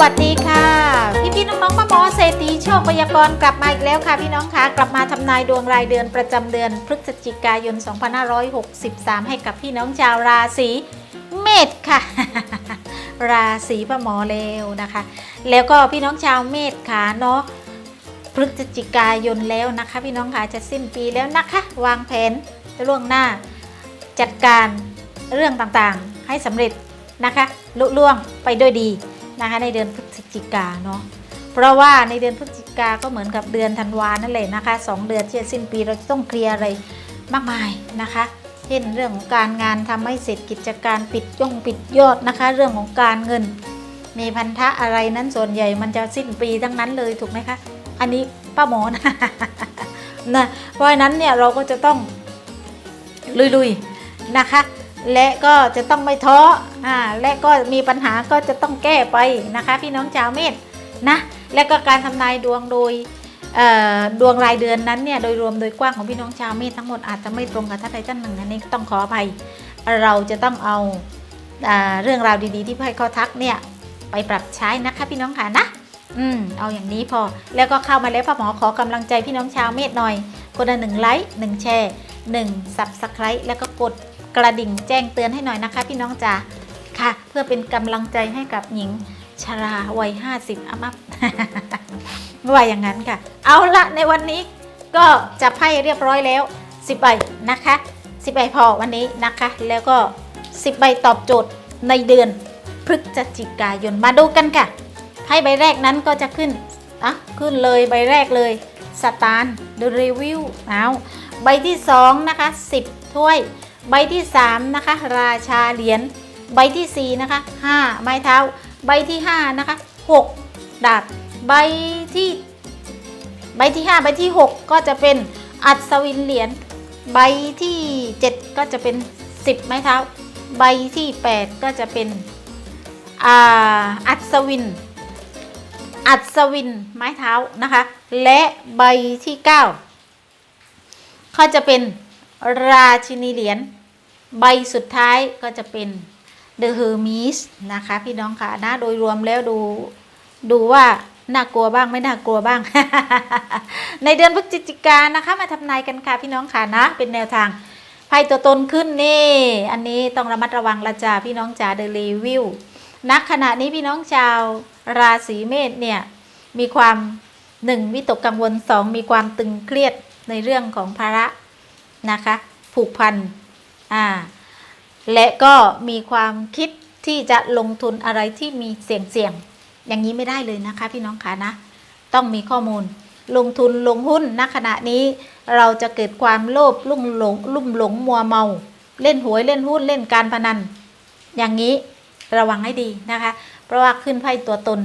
วัสดีค่ะ พี่พี่ๆน้องป้าหมอเศรษฐีโชคพยากรณ์กลับมาอีกแล้วค่ะพี่น้องค่ะกลับมาทำนายดวงรายเดือนประจำเดือนพฤศจิกายน 2563 ให้กับพี่น้องชาวราศีเมษค่ะ ราศีป้าหมอเลวนะคะ แล้วก็พี่น้องชาวเมษค่ะเนาะพฤศจิกายนแล้วนะคะ พี่น้องค่ะจะสิ้นปีแล้วนะคะ วางแผนล่วงหน้า จัดการเรื่องต่างๆ ให้สำเร็จนะคะลุล่วงไปด้วยดี นะคะในเดือนพฤศจิกาเนาะเพราะว่าในเดือนพฤศจิกาก็เหมือนกับเดือนธันวานั่นแหละนะคะสองเดือนที่จะสิ้นปีเราจะต้องเคลียร์อะไรมากมายนะคะ เช่นเรื่องของการงานทำให้เสร็จกิจการปิดย่องปิดยอดนะคะ เรื่องของการเงิน มีพันธะอะไรนั้นส่วนใหญ่มันจะสิ้นปีทั้งนั้นเลยถูกไหมคะอันนี้ป้าหมอนะนะเพราะฉะนั้นเนี่ยเราก็จะต้องลุยๆนะคะ และก็จะต้องไม่ท้ออ่าและก็มีปัญหาก็จะต้องแก้ไปนะคะ พี่น้องชาวเมษนะและก็การทำนายดวงโดยดวงรายเดือนนั้นเนี่ยโดยรวมโดยกว้างของพี่น้องชาวเมษทั้งหมดอาจจะไม่ตรงกับท่านใดท่านหนึ่งอันนี้ต้องขออภัยเราจะต้องเอาเรื่องราวดีๆ ที่พี่ให้เขาทักเนี่ยไปปรับใช้นะคะพี่น้องค่ะนะอืมเอาอย่างนี้พอแล้วก็เข้ามาแล้วพ่อหมอขอกำลังใจพี่น้องชาวเมษหน่อยคนละหนึ่งไลค์หนึ่งแชร์1 subscribe แล้วก็กด กระดิ่งแจ้งเตือนให้หน่อยนะคะ พี่น้องจ๋าค่ะ เพื่อเป็นกำลังใจให้กับหญิงชราวัย 50อัพอัพว่าอย่างนั้นค่ะ เอาละในวันนี้ก็จะไพ่เรียบร้อยแล้ว 10ใบนะคะ10ใบพอวันนี้นะคะ แล้วก็ 10ใบตอบโจทย์ในเดือนพฤศจิกายนมาดูกันค่ะไพ่ใบแรกนั้นก็จะขึ้นอะขึ้นเลยใบแรกเลยสตาร์ดูรีวิวเอาใบที่ 2 นะคะ 10 ถ้วย ใบที่ 3 นะคะ ราชาเหรียญใบที่ 4 นะคะ 5 ไม้เท้า ใบที่ 5 นะคะ 6 ดาบใบที่ ใบที่ 5 ใบที่ 6 ก็จะเป็นอัศวินเหรียญใบที่ 7 ก็จะเป็น 10 ไม้เท้า ใบที่ 8 ก็จะเป็นอัศวิน อัศวินไม้เท้านะคะ และใบที่ 9 ก็จะเป็น ราชินีเหรียญใบสุดท้ายก็จะเป็น The Hermes นะคะ พี่น้องค่ะนะโดยรวมแล้วดูดูว่าน่ากลัวบ้างไม่น่ากลัวบ้าง ในเดือนพฤศจิกานะคะมาทำนายกันค่ะพี่น้องค่ะนะ เป็นแนวทางไพ่ตัวตนขึ้นนี่ อันนี้ต้องระมัดระวังละจ้าพี่น้องจ๋าเดรีวิวณขณะนี้พี่น้องชาวราศีเมษเนี่ยมีความหนึ่งวิตกกังวลสองมีความตึงเครียดในเรื่องของภาระ นะคะ ผูกพันอ่าและก็มีความคิดที่จะลงทุนอะไรที่มีเสี่ยงเสี่ยงๆอย่างนี้ไม่ได้เลยนะคะ พี่น้องคะนะ ต้องมีข้อมูล ลงทุนลงหุ้นณขณะนี้เราจะเกิดความโลภลุ่มหลงลุ่มหลงมัวเมา เล่นหวยเล่นหุ้นเล่นการพนัน อย่างนี้ระวังให้ดีนะคะ เพราะว่าขึ้นไพ่ตัวตน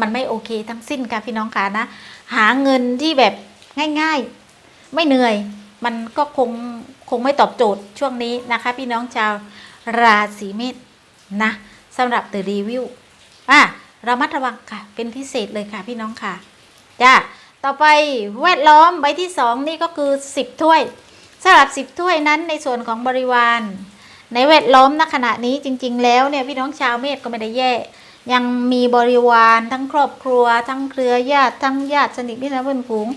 มันไม่โอเคทั้งสิ้นค่ะพี่น้องค่ะนะ หาเงินที่แบบง่าย ๆ ไม่เหนื่อย มันก็คงคงไม่ตอบโจทย์ช่วงนี้นะคะ พี่น้องชาวราศีเมษนะสำหรับเดอะรีวิวอะเรามัดระวังค่ะ เป็นพิเศษเลยค่ะพี่น้องค่ะจ้าต่อไปแวดล้อมใบที่สองนี่ก็คือ 10 ถ้วยสำหรับ 10 ถ้วยนั้นในส่วนของบริวารในแวดล้อมณขณะนี้จริง ๆ แล้วเนี่ยพี่น้องชาวเมษก็ไม่ได้แย่ ยังมีบริวารทั้งครอบครัว ทั้งเครือญาติทั้งญาติสนิทมิตรเพื่อนฝูง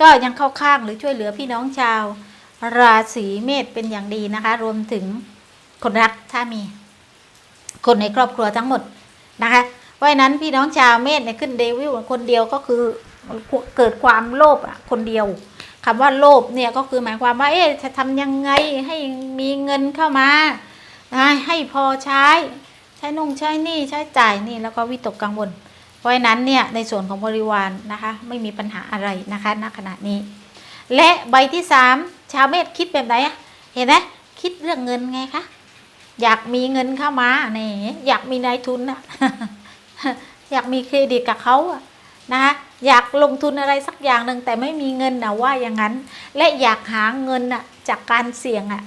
ก็ยังเข้าข้างหรือช่วยเหลือพี่น้องชาว ราศีเมษเป็นอย่างดีนะคะ รวมถึงคนรักถ้ามี คนในครอบครัวทั้งหมดนะคะเพราะนั้นพี่น้องชาวเมษเนี่ยขึ้นเดวิลคนเดียวก็คือเกิดความโลภอะคนเดียวคำว่าโลภเนี่ยก็คือหมายความว่า เอ๊ะจะทำยังไงให้มีเงินเข้ามานะให้พอใช้ ใช้นงใช้นี่ใช้จ่ายนี่แล้วก็วิตกกังวล เพราะฉะนั้นเนี่ยในส่วนของบริวารนะคะไม่มีปัญหาอะไรนะคะณขณะนี้ และใบที่สามชาวเมษคิดแบบไหนเห็นไหมคิดเรื่องเงินไงคะอยากมีเงินเข้ามาเนี่อยากมีนายทุนอะอยากมีเครดิตกับเขาอะนะคะอยากลงทุนอะไรสักอย่างหนึ่งแต่ไม่มีเงินนะว่าอย่างนั้น และอยากหาเงินอะจากการเสี่ยงอะ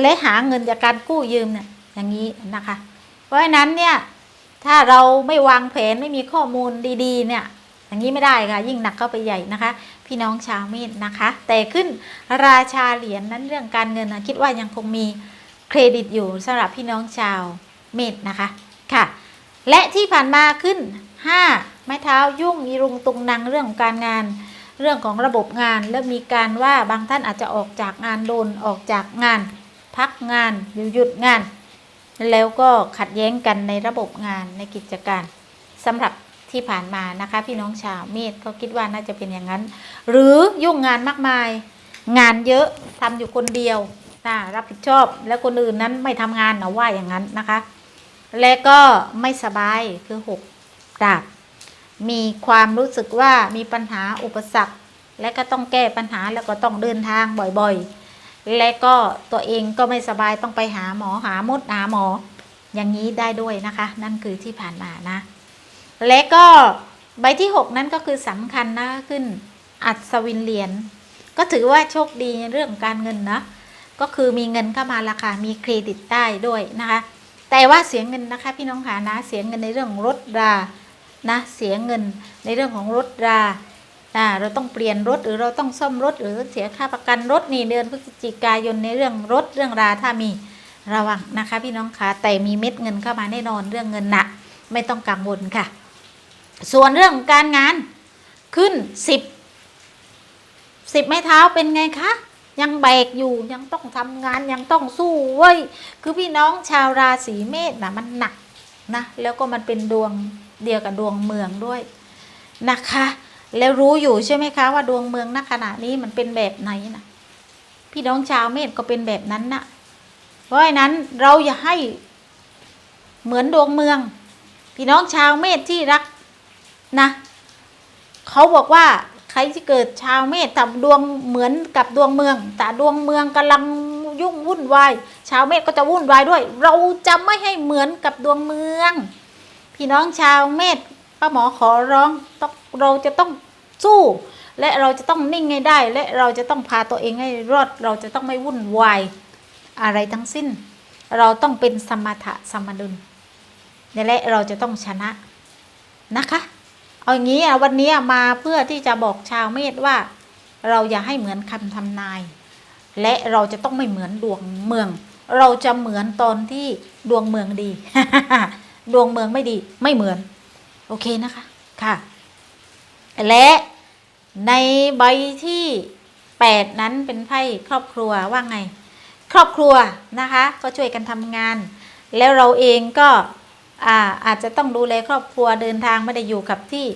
และหาเงินจากการกู้ยืมเนี่ยอย่างนี้นะคะ เพราะฉะนั้นเนี่ย ถ้าเราไม่วางแผนไม่มีข้อมูลดีๆ เนี่ยอย่างนี้ไม่ได้ค่ะ ยิ่งหนักเข้าไปใหญ่นะคะ พี่น้องชาวเมษนะคะ แต่ขึ้นราชาเหรียญนั้นเรื่องการเงินนะคิดว่ายังคงมีเครดิตอยู่สำหรับพี่น้องชาวเมษนะคะค่ะ และที่ผ่านมาขึ้น 5 ไม้เท้ายุ่งอีรุงตุงนังเรื่องของการงานเรื่องของระบบงานและมีการว่าบางท่านอาจจะออกจากงานโดนออกจากงาน พักงานหรือหยุดงาน แล้วก็ขัดแย้งกันในระบบงานในกิจการสำหรับที่ผ่านมานะคะ พี่น้องชาวเมษก็คิดว่าน่าจะเป็นอย่างนั้น หรือยุ่งงานมากมาย งานเยอะทำอยู่คนเดียวนะรับผิดชอบ แล้วคนอื่นนั้นไม่ทำงานนะว่าอย่างนั้นนะคะ และก็ไม่สบายคือหกดาบมีความรู้สึกว่ามีปัญหาอุปสรรค และก็ต้องแก้ปัญหาแล้วก็ต้องเดินทางบ่อยๆ และก็ตัวเองก็ไม่สบายต้องไปหาหมอหามดหาหมอ อย่างนี้ได้ด้วยนะคะ นั่นคือที่ผ่านมานะ และก็ใบที่ 6 นั้นก็คือสำคัญนะขึ้นอัศวินเหรียญก็ถือว่าโชคดีในเรื่องการเงินนะ ก็คือมีเงินเข้ามาราคามีเครดิตได้ด้วยนะคะ แต่ว่าเสียเงินนะคะพี่น้องขานะเสียเงินในเรื่องของรถรานะเสียเงินในเรื่องของรถรา อ่าเราต้องเปลี่ยนรถหรือเราต้องซ่อมรถหรือเสียค่าประกันรถนี่เดือนพฤศจิกายนในเรื่องรถเรื่องราถ้ามีระวังนะคะ พี่น้องคะแต่มีเม็ดเงินเข้ามาแน่นอนเรื่องเงินหนะไม่ต้องกังวลค่ะ ส่วนเรื่องการงานขึ้นสิบสิบไม้เท้าเป็นไงคะยังแบกอยู่ยังต้องทำงานยังต้องสู้เว้ยคือพี่น้องชาวราศีเมษนะมันหนักนะแล้วก็มันเป็นดวงเดียวกับดวงเมืองด้วยนะคะ แล้วรู้อยู่ใช่ไหมคะว่าดวงเมืองณขณะนี้มันเป็นแบบไหนนะพี่น้องชาวเมษก็เป็นแบบนั้นนะเพราะฉะนั้นเราอย่าให้เหมือนดวงเมือง พี่น้องชาวเมษที่รักนะเขาบอกว่าใครที่เกิดชาวเมษทำดวงเหมือนกับดวงเมือง แต่ดวงเมืองกำลังยุ่งวุ่นวายชาวเมษก็จะวุ่นวายด้วย เราจะไม่ให้เหมือนกับดวงเมือง พี่น้องชาวเมษป้าหมอขอร้องต้องเราจะต้อง สู้ และเราจะต้องนิ่งให้ได้ และเราจะต้องพาตัวเองให้รอด เราจะต้องไม่วุ่นวายอะไรทั้งสิ้น เราต้องเป็นสมถะสมดุลและเราจะต้องชนะนะคะ เอาอย่างนี้อะวันนี้มาเพื่อที่จะบอกชาวเมษว่า เราอย่าให้เหมือนคำทำนาย และเราจะต้องไม่เหมือนดวงเมือง เราจะเหมือนตอนที่ดวงเมืองดี ดวงเมืองไม่ดีไม่เหมือน โอเคนะคะค่ะ และ ในใบที่8นั้นเป็นไพ่ครอบครัวว่าไง ครอบครัวนะคะ ก็ช่วยกันทำงาน แล้วเราเองก็อาอาจจะต้องดูแลครอบครัวเดินทางไม่ได้อยู่กับที่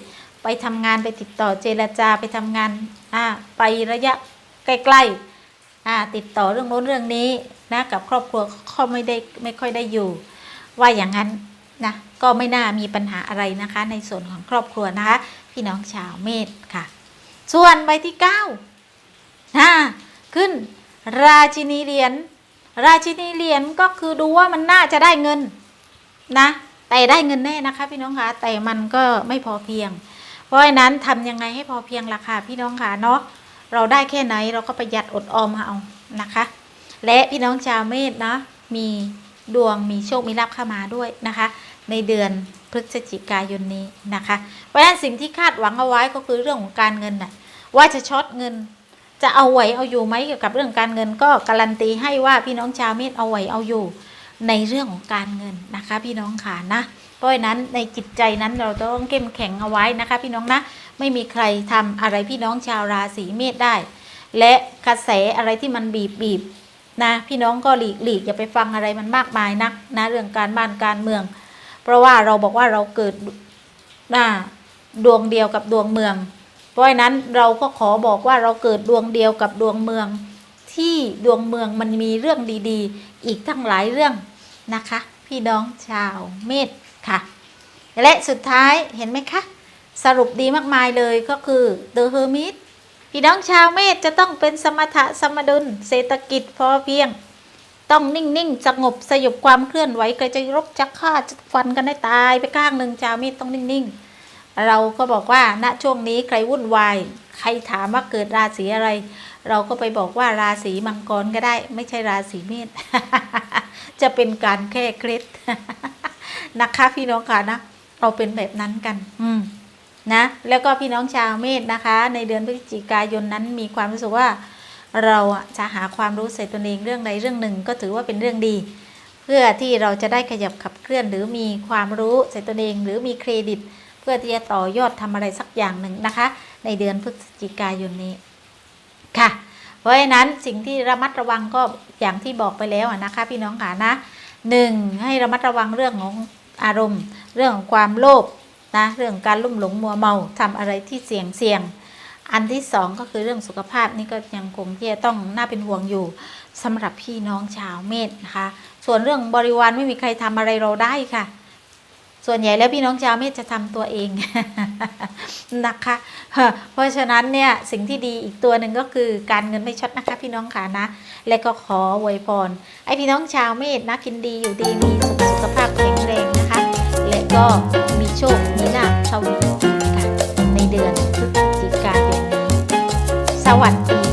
ไปทำงานไปติดต่อเจรจาไปทำงานอ่าไประยะใกล้ๆอ่าติดต่อเรื่องโน้นเรื่องนี้นะกับครอบครัวเขาไม่ได้ไม่ค่อยได้อยู่ ว่าอย่างนั้นนะก็ไม่น่ามีปัญหาอะไรนะคะ ในส่วนของครอบครัวนะคะ พี่น้องชาวเมษค่ะ ส่วนใบที่9นะขึ้น ราชินีเหรียญราชินีเหรียญก็คือดูว่ามันน่าจะได้เงินนะ แต่ได้เงินแน่นะคะ พี่น้องคะแต่มันก็ไม่พอเพียง เพราะฉะนั้นทำยังไงให้พอเพียงราคาพี่น้องคะเนาะเราได้แค่ไหนเราก็ประหยัดอดออมเอานะคะ และพี่น้องชาวเมษนะมีดวงมีโชคมีลาภเข้ามาด้วยนะคะ ในเดือนพฤศจิกายนนี้นะคะ เพราะฉะนั้นสิ่งที่คาดหวังเอาไว้ก็คือเรื่องของการเงินน่ะ ว่าจะช็อตเงิน จะเอาไหวเอาอยู่ไหมเกี่ยวกับเรื่องการเงิน ก็การันตีให้ว่าพี่น้องชาวเมษเอาไหวเอาอยู่ ในเรื่องของการเงินนะคะ พี่น้องขานะเพราะฉะนั้นในจิตใจนั้นเราต้องเข้มแข็งเอาไว้นะคะ พี่น้องนะไม่มีใครทำอะไรพี่น้องชาวราศีเมษได้ และกระแสอะไรที่มันบีบบีบนะพี่น้องก็หลีกหลีกอย่าไปฟังอะไรมันมากมายนักนะเรื่องการบ้านการเมือง เพราะว่าเราบอกว่าเราเกิดนะดวงเดียวกับดวงเมือง ราะฉะนั้นเราก็ขอบอกว่าเราเกิดดวงเดียวกับดวงเมือง ที่ดวงเมืองมันมีเรื่องดีๆ อีกทั้งหลายเรื่องนะคะ พี่น้องชาวเมษค่ะ และสุดท้ายเห็นไหมคะ สรุปดีมากมายเลยก็คือ The Hermit พี่น้องชาวเมษจะต้องเป็นสมถะสมดุล เศรษฐกิจพอเพียง ต้องนิ่ง ๆ สงบสยบความเคลื่อนไหวใครจะรบจะฆ่าจะฟันกันได้ตายไปข้างหนึ่งชาวเมษต้องนิ่ง ๆ เราก็บอกว่าณช่วงนี้ใครวุ่นวาย ใครถามว่าเกิดราศีอะไร เราก็ไปบอกว่าราศีมังกรก็ได้ ไม่ใช่ราศีเมษจะเป็นการแค่เคล็ดนะคะพี่น้องค่ะนะเราเป็นแบบนั้นกัน อืมนะแล้วก็พี่น้องชาวเมษนะคะ ในเดือนพฤศจิกายนนั้นมีความรู้สึกว่า เราจะหาความรู้ใส่ตนเองเรื่องใดเรื่องหนึ่งก็ถือว่าเป็นเรื่องดี เพื่อที่เราจะได้ขยับขับเคลื่อนหรือมีความรู้ใส่ตนเอง หรือมีเครดิต พื่อที่จะต่อยอดทำอะไรสักอย่างหนึ่งนะคะ ในเดือนพฤศจิกายนนี้ค่ะ เพราะฉะนั้นสิ่งที่ระมัดระวังก็อย่างที่บอกไปแล้วนะคะ พี่น้องค่ะนะหนึ่งให้ระมัดระวังเรื่องของอารมณ์ เรื่องของความโลภนะเรื่องการลุ่มหลงมัวเมาทำอะไรที่เสี่ยงเสี่ยง อันที่สองก็คือเรื่องสุขภาพนี่ก็ยังคงที่จะต้องน่าเป็นห่วงอยู่สำหรับพี่น้องชาวเมษนะคะ ส่วนเรื่องบริวารไม่มีใครทำอะไรเราได้ค่ะ ส่วนใหญ่แล้วพี่น้องชาวเมษจะทำตัวเองนะคะเพราะฉะนั้นเนี่ยสิ่งที่ดีอีกตัวหนึ่งก็คือการเงินไม่ช็อตนะคะ พี่น้องค่ะนะ และก็ขออวยพรไอพี่น้องชาวเมษนะกินดีอยู่ดีมีสุขสุขภาพแข็งแรงนะคะ และก็มีโชคมีลาภทวีค่ะในเดือนพฤศจิกายนนี้สวัสดี